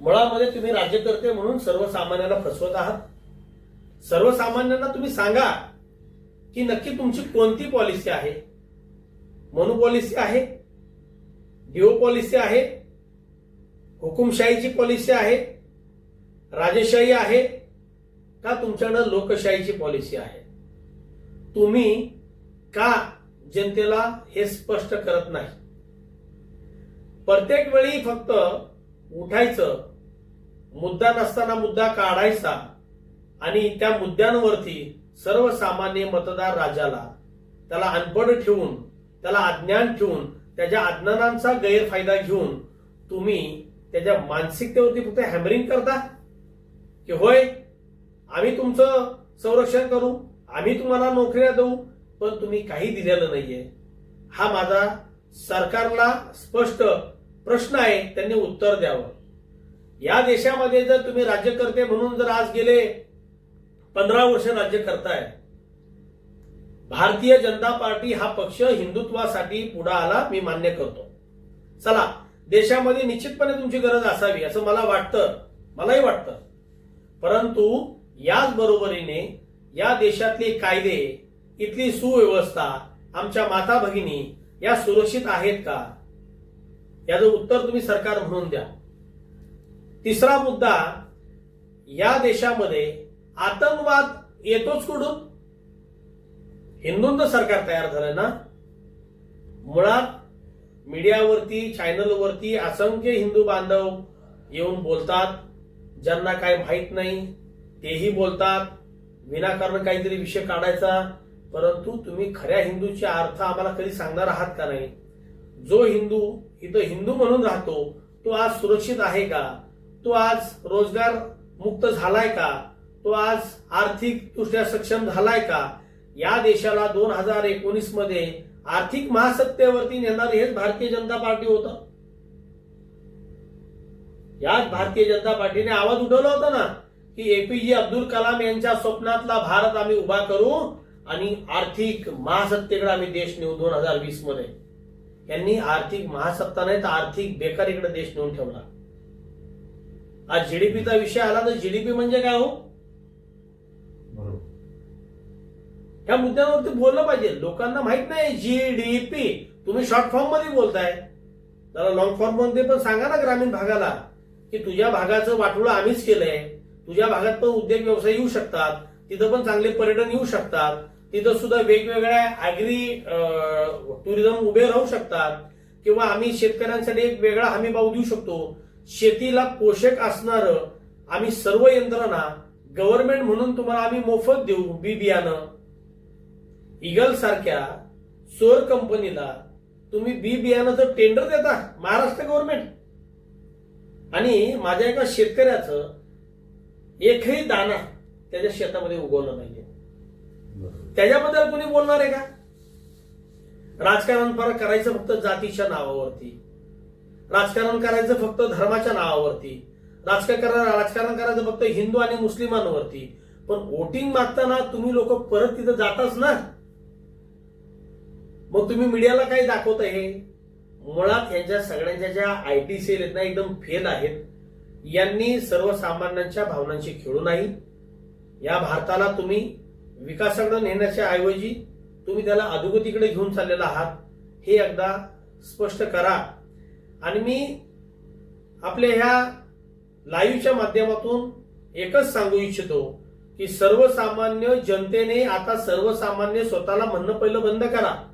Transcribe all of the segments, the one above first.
मुळामध्ये तुम्ही राज्यकर्ते म्हणून सर्वसामान्यांना फसवत आहात. सर्वसामान्यांना तुम्ही सांगा की नक्की तुमची कोणती पॉलिसी आहे? मनु पॉलिसी आहे? डिओ पॉलिसी आहे? हुकुमशाहीची पॉलिसी आहे? राजेशाही आहे? का तुमच्याकडं लोकशाहीची पॉलिसी आहे? तुम्ही का जनतेला हे स्पष्ट करत नाही? प्रत्येक वेळी फक्त उठायचं मुद्दा नसताना मुद्दा काढायचा आणि त्या मुद्द्यांवरती सर्वसामान्य मतदार राजाला त्याला अनपढ ठेवून त्याला अज्ञान ठेवून त्याच्या अज्ञानांचा गैरफायदा घेऊन तुम्ही त्याच्या मानसिकतेवरती फक्त हॅमरिंग करता? की होय आम्ही तुमचं संरक्षण करू आम्ही तुम्हाला नोकऱ्या देऊ पण तुम्ही काही दिलेलं नाहीये. हा माझा सरकारला स्पष्ट प्रश्न आहे त्यांनी उत्तर द्यावं. या देशामध्ये जर तुम्ही राज्यकर्ते म्हणून जर आज गेले पंधरा वर्ष राज्य करताय. भारतीय जनता पार्टी हा पक्ष हिंदुत्वासाठी पुढे आला मी मान्य करतो. चला देशामध्ये निश्चितपणे तुमची गरज असावी असं मला वाटतं. मलाही वाटतं. परंतु याच बरोबरीने या देशातले कायदे इथली सुव्यवस्था आमच्या माता भगिनी या सुरक्षित आहेत का? याचं उत्तर तुम्ही सरकार म्हणून द्या. तिसरा मुद्दा या देशामध्ये आतंकवाद येतोच कुठून? हिंदूंचं सरकार तयार झालंय ना? मुळात मीडियावरती चॅनलवरती असंख्य हिंदू बांधव येऊन बोलतात ज्यांना काय माहीत नाही तेही बोलतात विनाकारण काहीतरी विषय काढायचा परंतु तुम्ही खऱ्या हिंदूचे अर्थ आम्हाला कधी सांगणार आहात का नाही? जो हिंदू इथं हिंदू म्हणून राहतो तो आज सुरक्षित आहे का? तो आज रोजगार मुक्त झालाय का? तो आज आर्थिक दृष्ट्या सक्षम झालाय का? या देशाला दोन हजार एकोणीसमध्ये आर्थिक महासत्तेवरती नेणार हेच भारतीय जनता पार्टी होतं. याच भारतीय जनता पार्टीने आवाज उठवला होता ना की एपीजे अब्दुल कलाम यांच्या स्वप्नातला भारत आम्ही उभा करू आणि आर्थिक महासत्तेकडे आम्ही देश नेऊ दोन हजार वीसमध्ये. यांनी आर्थिक महासत्ता नाही तर आर्थिक बेकारीकडे देश नेऊन ठेवला. आज जीडीपीचा विषय आला तर जीडीपी म्हणजे काय हो? ह्या मुद्द्यांवरती बोललं पाहिजे. लोकांना माहीत नाही जीडीपी तुम्ही शॉर्ट फॉर्ममध्ये बोलताय. जरा लॉंग फॉर्ममध्ये पण सांगा ना ग्रामीण भागाला की तुझ्या भागाचं वाटोळं आम्हीच केलंय. तुझ्या भागात पण उद्योग व्यवसाय येऊ शकतात. तिथं पण चांगले पर्यटन येऊ शकतात. तिथं सुद्धा वेगवेगळ्या अॅग्री टुरिझम उभे राहू शकतात. किंवा आम्ही शेतकऱ्यांसाठी एक वेगळा हमी भाव देऊ शकतो. शेतीला पोषक असणार आम्ही सर्व यंत्रणा गव्हर्नमेंट म्हणून तुम्हाला आम्ही मोफत देऊ बी बियाणं इगल सारख्या सोर कंपनीला तुम्ही बी बियाणाचं टेंडर देता महाराष्ट्र गव्हर्नमेंट आणि माझ्या एका शेतकऱ्याचं एकही दाना त्याच्या शेतामध्ये उगवलं नाही. त्याच्याबद्दल कोणी बोलणार आहे का? राजकारण पर करायचं फक्त जातीच्या नावावरती. राजकारण करायचं फक्त धर्माच्या नावावरती. राजकारण राजकारण करायचं फक्त हिंदू आणि मुस्लिमांवरती. पण वोटिंग मागताना तुम्ही लोक परत तिथं जाताच ना. मग तुम्ही मीडियाला काय दाखवत आहे मुळात यांच्या सगळ्यांच्या ज्या आय टी सेल आहेत ना एकदम फेल आहेत. यांनी सर्वसामान्यांच्या भावनांशी खेळू नाही या भारताला तुम्ही विकासाकडे नेण्याच्या ऐवजी तुम्ही त्याला अधोगतीकडे घेऊन चाललेला आहात हे एकदा स्पष्ट करा. आणि मी आपल्या ह्या लाईव्हच्या माध्यमातून एकच सांगू इच्छितो की सर्वसामान्य जनतेने आता सर्वसामान्य स्वतःला म्हणणं पहिलं बंद करा.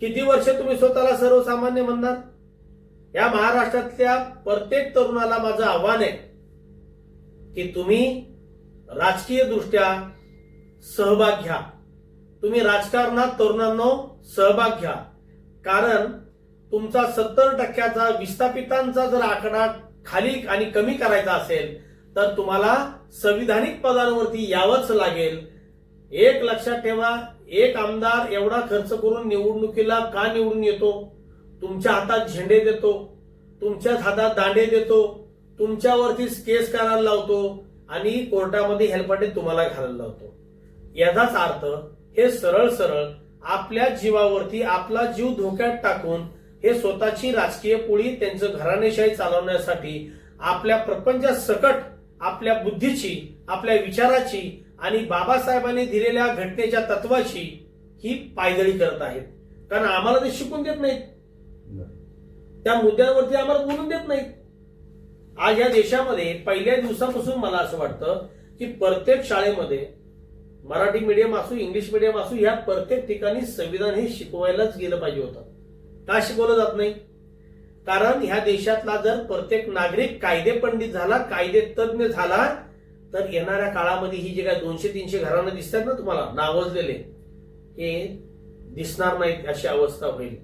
किती वर्ष तुम्ही स्वतःला सर्वसामान्य म्हणणार? या महाराष्ट्रातल्या प्रत्येक तरुणाला माझं आव्हान आहे की तुम्ही राजकीय दृष्ट्या सहभाग घ्या. तुम्ही राजकारणात तरुणांनो सहभाग घ्या. कारण तुमचा सत्तर टक्क्याचा विस्थापितांचा जर आकडा खाली आणि कमी करायचा असेल तर तुम्हाला संविधानिक पदांवरती यावंच लागेल. एक लक्षात ठेवा एक आमदार एवढा खर्च करून निवडणुकीला का निवडून येतो? तुमच्या हातात झेंडे देतो तुमच्याच हातात दांडे देतो तुमच्यावरतीच केस करायला लावतो आणि कोर्टामध्ये हेल्पटे तुम्हाला घालायला लावतो. याचाच अर्थ हे सरळ सरळ आपल्या जीवावरती आपला जीव धोक्यात टाकून हे स्वतःची राजकीय पोळी त्यांचं घराणेशाही चालवण्यासाठी आपल्या प्रपंचा सकट आपल्या बुद्धीची आपल्या विचाराची आणि बाबासाहेबांनी दिलेल्या घटनेच्या तत्वाची ही पायदळी करत आहेत. कारण आम्हाला ते शिकून देत नाहीत. त्या मुद्द्यांवरती आम्हाला बोलून देत नाहीत. आज या देशामध्ये पहिल्या दिवसापासून मला असं वाटतं की प्रत्येक शाळेमध्ये मराठी मीडियम असू इंग्लिश मीडियम असू या प्रत्येक ठिकाणी संविधान हे शिकवायलाच गेलं पाहिजे होतं. का शिकवलं जात नाही? कारण ह्या देशातला जर प्रत्येक नागरिक कायदे पंडित झाला कायदे तज्ज्ञ झाला तर येणाऱ्या काळामध्ये ही जे काय दोनशे तीनशे घरांना दिसतात ना तुम्हाला नावजलेले हे दिसणार नाहीत अशी अवस्था होईल.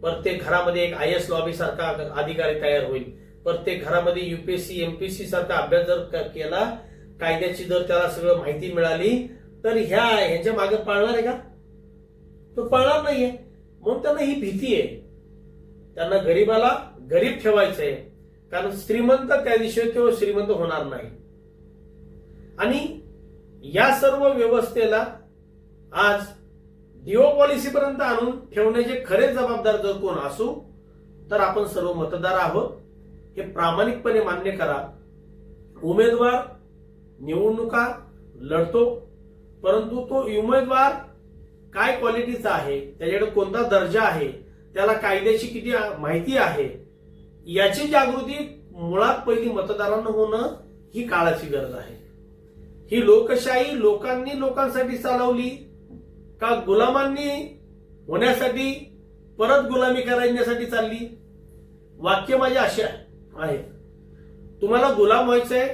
प्रत्येक घरामध्ये एक आय एस लॉबी सारखा अधिकारी तयार होईल. प्रत्येक घरामध्ये युपीएससी एमपीएससी सारखा अभ्यास जर केला कायद्याची जर त्याला सगळं माहिती मिळाली तर ह्या ह्याच्या मागे पाळणार आहे का? तो पाळणार नाहीये. म्हणून त्यांना ही भीती आहे. त्यांना गरीबाला गरीब ठेवायचं आहे कारण श्रीमंत त्या दिवशी तो श्रीमंत होणार नाही. आणि या सर्व व्यवस्थेला आज डिओ पॉलिसी पर्यंत आणून ठेवण्याचे खरे जबाबदार जर कोण असू तर आपण सर्व मतदार आहोत. हे प्रामाणिकपणे मान्य करा. उमेदवार निवडणुका लढतो. परंतु तो उमेदवार काय क्वालिटीचा आहे त्याच्याकडे कोणता दर्जा आहे त्याला कायद्याची किती माहिती आहे याची जागृती मुळात पहिली मतदारांना होणं ही काळाची गरज आहे. ही लोकशाही लोकांनी लोकांसाठी चालवली का गुलामांनी होण्यासाठी परत गुलामी करण्यासाठी चालली? वाक्य माझे असे आहे तुम्हाला गुलाम व्हायचंय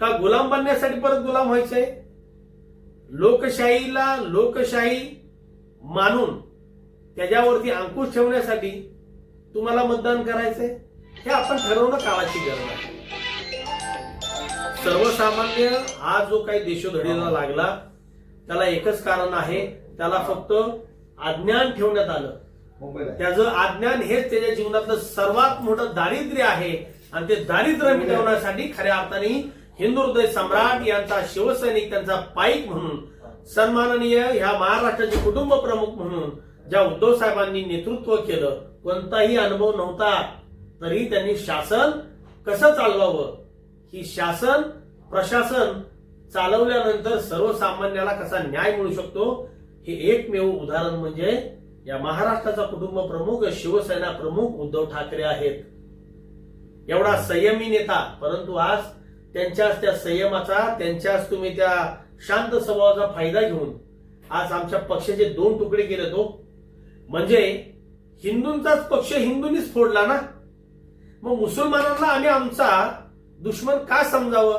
का गुलाम बनण्यासाठी परत गुलाम व्हायचंय? लोकशाहीला लोकशाही मानून त्याच्यावरती अंकुश ठेवण्यासाठी तुम्हाला मतदान करायचंय हे आपण ठरवणं काळाची गरज आहे सर्वसामान्य हा जो काही देशोधडीला लागला त्याला एकच कारण आहे त्याला फक्त अज्ञान ठेवण्यात आलं. त्याचं अज्ञान हेच त्याच्या जीवनातलं सर्वात मोठं दारिद्र्य आहे आणि ते दारिद्र्य मिटवण्यासाठी खऱ्या अर्थाने हिंदू हृदय सम्राट यांचा शिवसैनिक त्यांचा पाईक म्हणून सन्माननीय ह्या महाराष्ट्राचे कुटुंब प्रमुख म्हणून ज्या उद्धव साहेबांनी नेतृत्व केलं कोणताही अनुभव नव्हता तरी त्यांनी शासन कसं चालवावं? ही शासन प्रशासन चालवल्यानंतर सर्वसामान्याला कसा न्याय मिळू शकतो? हे एकमेव उदाहरण म्हणजे या महाराष्ट्राचा कुटुंब प्रमुख शिवसेना प्रमुख उद्धव ठाकरे आहेत. एवढा संयमी नेता परंतु आज त्यांच्याच त्या संयमाचा त्यांच्याच तुम्ही त्या शांत स्वभावाचा फायदा घेऊन आज आमच्या पक्षाचे दोन तुकडे केले तो. म्हणजे हिंदूंचाच पक्ष हिंदूंनीच फोडला ना? मग मुसलमानांना आम्ही आमचा दुश्मन का समजावं?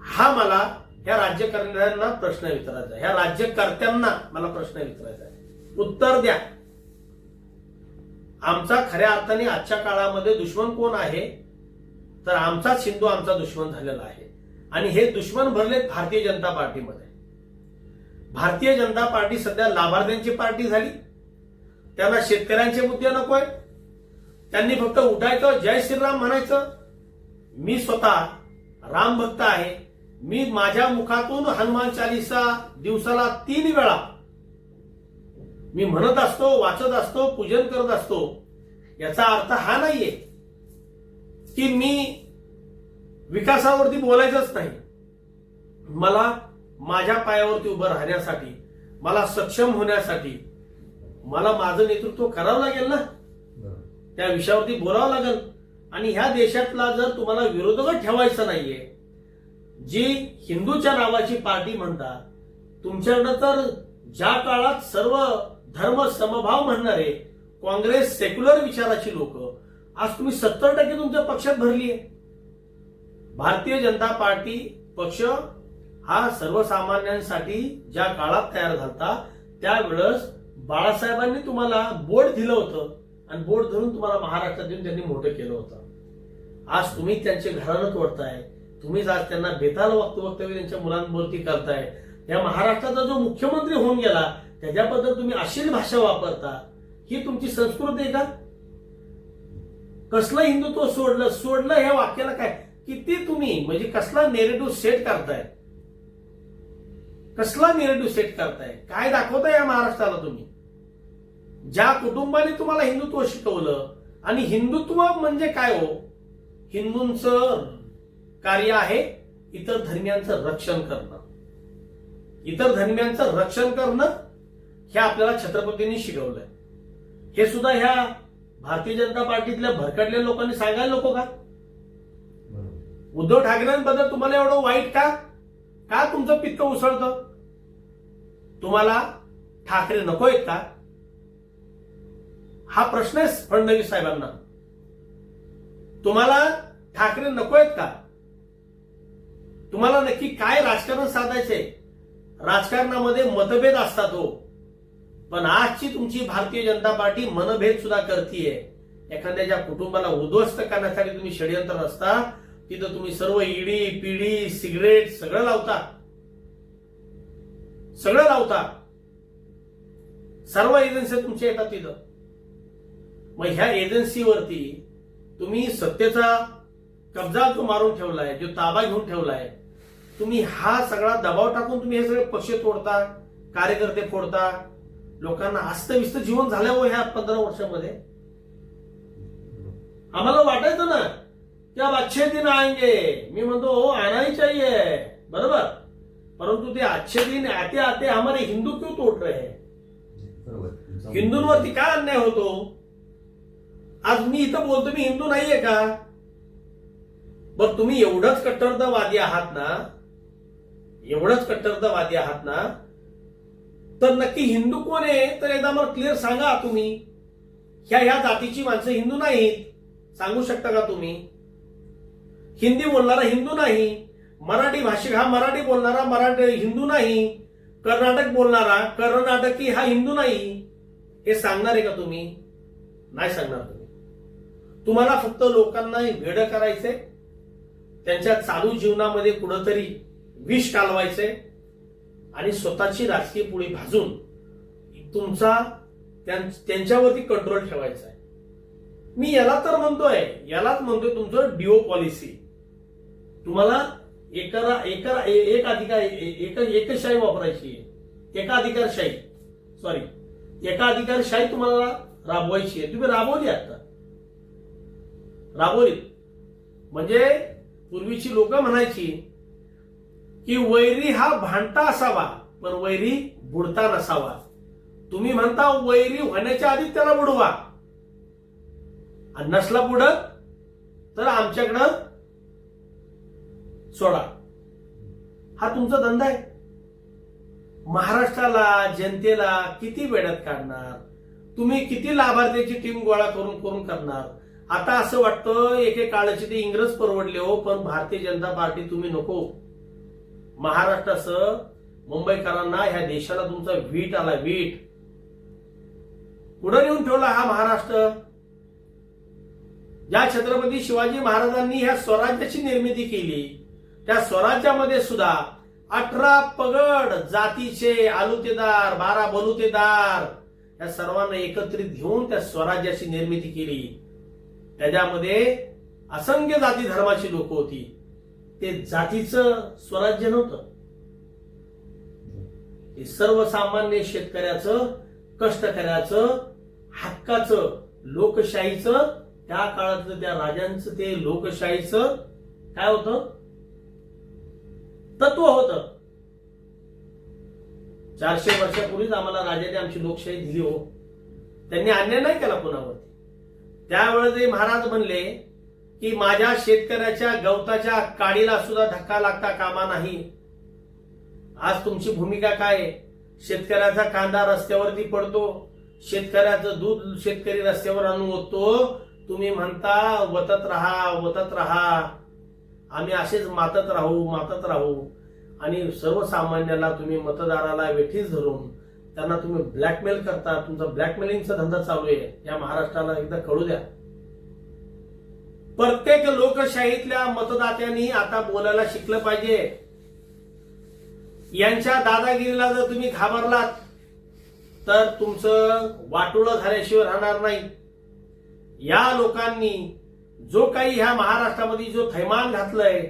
हा मला ह्या राज्यकर्त्यांना प्रश्न विचारायचा ह्या राज्यकर्त्यांना मला प्रश्न विचारायचा आहे. उत्तर द्या. आमचा खऱ्या अर्थाने आजच्या काळामध्ये दुश्मन कोण आहे? तर आमचाच हिंदू आमचा दुश्मन झालेला आहे. आणि हे दुश्मन भरलेत भारतीय जनता पार्टीमध्ये. भारतीय जनता पार्टी सध्या लाभार्थ्यांची पार्टी झाली. त्यांना शेतकऱ्यांचे मुद्दे नकोय त्यांनी फक्त उठायचं जय श्रीराम म्हणायचं. मी स्वतः राम भक्त आहे. मी माझ्या मुखातून हनुमान चालिसा दिवसाला तीन वेळा मी म्हणत असतो वाचत असतो पूजन करत असतो. याचा अर्थ हा नाहीये. की मी विकासावरती बोलायचंच नाही. मला माझ्या पायावरती उभं राहण्यासाठी मला सक्षम होण्यासाठी मला माझं नेतृत्व करावं लागेल ना? त्या विषयावरती बोलावं लागेल. आणि ह्या देशातला जर तुम्हाला विरोधकच ठेवायचं नाहीये जी हिंदूच्या नावाची पार्टी म्हणता तुमच्याकडं तर ज्या काळात सर्व धर्म समभाव म्हणणारे काँग्रेस सेक्युलर विचाराची लोक आज तुम्ही सत्तर टक्के तुमच्या पक्षात भरली आहे भारतीय जनता पार्टी पक्ष हा सर्वसामान्यांसाठी ज्या काळात तयार झाला त्यावेळेस बाळासाहेबांनी तुम्हाला बोर्ड दिलं होतं आणि बोर्ड धरून तुम्हाला महाराष्ट्रात देऊन त्यांनी मोठं केलं होतं. आज तुम्ही त्यांचे घरानं तोडताय. तुम्हीच आज त्यांना बेताल वक्त वक्तव्य त्यांच्या मुलांवरती करताय. या महाराष्ट्राचा जो मुख्यमंत्री होऊन गेला त्याच्याबद्दल तुम्ही अशील भाषा वापरता. ही तुमची संस्कृती आहे का? कसलं हिंदुत्व सोडलं सोडलं ह्या वाक्याला काय? किती तुम्ही म्हणजे कसला नेरेटिव्ह सेट करताय? कसला नेरेटिव्ह सेट करताय? काय दाखवताय या महाराष्ट्राला तुम्ही? ज्या कुटुंबाने तुम्हाला हिंदुत्व शिकवलं आणि हिंदुत्व म्हणजे काय हो? हिंदूंचं कार्य आहे इतर धर्मियांचं रक्षण करणं. इतर धर्मियांचं रक्षण करणं हे आपल्याला छत्रपतींनी शिकवलंय. हे सुद्धा ह्या भारतीय जनता पार्टीतल्या भरकटलेल्या लोकांनी सांगायला नको का? उद्धव ठाकरेंबद्दल तुम्हाला एवढं वाईट का? का तुमचं पित्त उसळतं? तुम्हाला ठाकरे नको आहेत का? हा प्रश्न आहे फडणवीस साहेबांना. तुम्हाला ठाकरे नको आहेत का? तुम्हाला नक्की काय राजकारण साधायचंय? राजकारणामध्ये मतभेद असतात हो. पण आजची तुमची भारतीय जनता पार्टी मनभेद सुद्धा करतीये. एखाद्याच्या कुटुंबाला उद्ध्वस्त करण्यासाठी तुम्ही षडयंत्र रचता तिथं तुम्ही सर्व इडी पिढी सिगरेट सगळं लावता. सगळं लावता. सर्व एजन्सी तुमच्या येतात तिथं. मग ह्या एजन्सीवरती तुम्ही सत्तेचा कब्जा जो मारून ठेवलाय जो ताबा घेऊन ठेवलाय तुम्ही हा सगळा दबाव टाकून तुम्ही हे सगळे पक्ष तोडता कार्यकर्ते फोडता लोकांना अस्तव्यस्त जीवन झालं हो ह्या पंधरा वर्षामध्ये आम्हाला वाटायचं ना की अब अच्छे दिन आएंगे? मी म्हणतो हो आना ही चाहिए. बरोबर? परंतु ते अच्छे दिन आते आते हमारे हिंदू क्यों तोड रहे बरोबर. हिंदूंवरती काय अन्याय होतो? आज मी इथं बोलतो मी हिंदू नाहीये का? बर तुम्ही एवढंच कट्टरतावादी आहात ना एवढंच कट्टरतावादी आहात ना तर नक्की हिंदू कोण आहे? तर एकदा मला क्लिअर सांगा तुम्ही. ह्या ह्या जातीची माणसं हिंदू नाहीत. सांगू शकता का तुम्ही? हिंदी बोलणारा हिंदू नाही. मराठी भाषिक हा मराठी बोलणारा मराठी हिंदू नाही. कर्नाटक बोलणारा कर्नाटकी हा हिंदू नाही. हे सांगणार आहे का तुम्ही? नाही सांगणार तुम्ही. तुम्हाला फक्त लोकांना वेड करायचंय. त्यांच्या चालू जीवनामध्ये कुठंतरी विष कालवायचंय आणि स्वतःची राजकीय पुढे भाजून तुमचा त्यां- त्यांच्यावरती कंट्रोल ठेवायचा आहे. मी याला तर म्हणतोय यालाच म्हणतोय तुमचं डिओ पॉलिसी तुम्हाला एका एका एक अधिकार एक एकशाही वापरायची आहे. एका अधिकारशाही सॉरी एका अधिकारशाही तुम्हाला राबवायची आहे. तुम्ही राबवली आता. राबवली. म्हणजे पूर्वीची लोक म्हणायची की वैरी हा भांडता असावा पण वैरी बुडता नसावा तुम्ही म्हणता वैरी होण्याच्या आधी त्याला बुडवा. नसला बुडत तर आमच्याकडं सोडा. हा तुमचा धंदा आहे. महाराष्ट्राला जनतेला किती वेळात काढणार? तुम्ही किती लाभार्थ्याची टीम गोळा करून करून करणार? आता असं वाटतं एके काळाची ते इंग्रज परवडले हो पण भारतीय जनता पार्टी तुम्ही नको. महाराष्ट्रासह मुंबईकरांना ह्या देशाला तुमचा वीट आला वीट. पुढे नेऊन ठेवला हा महाराष्ट्र. ज्या छत्रपती शिवाजी महाराजांनी ह्या स्वराज्याची निर्मिती केली त्या स्वराज्यामध्ये सुद्धा अठरा पगड जातीचे आलुतेदार बारा बलुतेदार या सर्वांना एकत्रित घेऊन त्या स्वराज्याची निर्मिती केली. त्याच्यामध्ये असंख्य जाती धर्माची लोक होती. ते जातीचं स्वराज्य नव्हतं. हे सर्वसामान्य शेतकऱ्याचं कष्टकऱ्याचं हक्काचं लोकशाहीचं त्या काळातलं त्या राजांचं ते लोकशाहीचं काय होतं? तत्व होत. चारशे वर्षापूर्वीच आम्हाला राजाने आमची लोकशाही दिली हो. त्यांनी अन्याय नाही केला कोणावरती. त्यावेळेस महाराज म्हणले की माझ्या शेतकऱ्याच्या गवताच्या काडीला सुद्धा धक्का लागता कामा नाही. आज तुमची भूमिका काय? आहे? शेतकऱ्याचा कांदा रस्त्यावरती पडतो शेतकऱ्याचं दूध शेतकरी रस्त्यावर आणून ओततो तुम्ही म्हणता वतत राहा वतत राहा. आम्ही असेच मातत राहू मातत राहू. आणि सर्वसामान्याला तुम्ही मतदाराला वेठीस धरून त्यांना तुम्ही ब्लॅकमेल करता. तुमचा ब्लॅकमेलिंगचा धंदा चालू आहे. या महाराष्ट्राला एकदा कळू द्या. प्रत्येक लोकशाहीतल्या मतदात्यांनी आता बोलायला शिकलं पाहिजे. यांच्या दादागिरीला जर तुम्ही घाबरलात तर तुमचं वाटोळं झाल्याशिवाय राहणार नाही. या लोकांनी जो काही ह्या महाराष्ट्रामध्ये जो थैमान घातलंय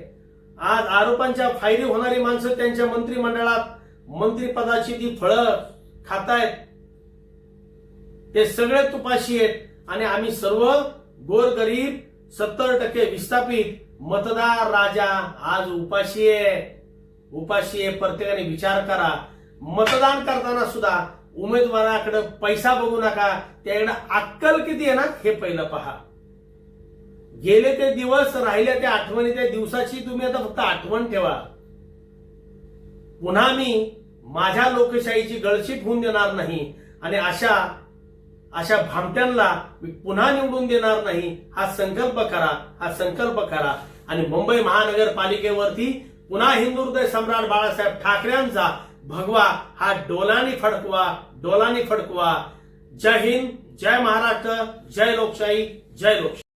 आज आरोपांच्या फायरी होणारी माणसं त्यांच्या मंत्रिमंडळात मंत्रिपदाची ती फळं खातायत ते सगळे तुपाशी आहेत आणि आम्ही सर्व गोरगरीब सत्तर टक्के विस्थापित मतदार राजा आज उपाशी आहे. उपाशी आहे प्रत्येकाने विचार करा. मतदान करताना सुद्धा उमेदवाराकडे पैसा बघू नका. त्याकडे अक्कल किती आहे ना हे पहिलं पहा. गेले ते दिवस राहिले त्या आठवणी त्या दिवसाची तुम्ही आता फक्त आठवण ठेवा. पुन्हा मी माझ्या लोकशाहीची गळशीट होऊन देणार नाही. आणि अशा अशा भामट्यांना मी पुन्हा निवडून देणार नाही. हा संकल्प करा हा संकल्प करा. आणि मुंबई महानगरपालिकेवरती पुन्हा हिंदू हृदय सम्राट बाळासाहेब ठाकरेंचा भगवा हा डोलानी फडकवा डोलानी फडकवा. जय हिंद जय महाराष्ट्र जय लोकशाही जय लोकशाही.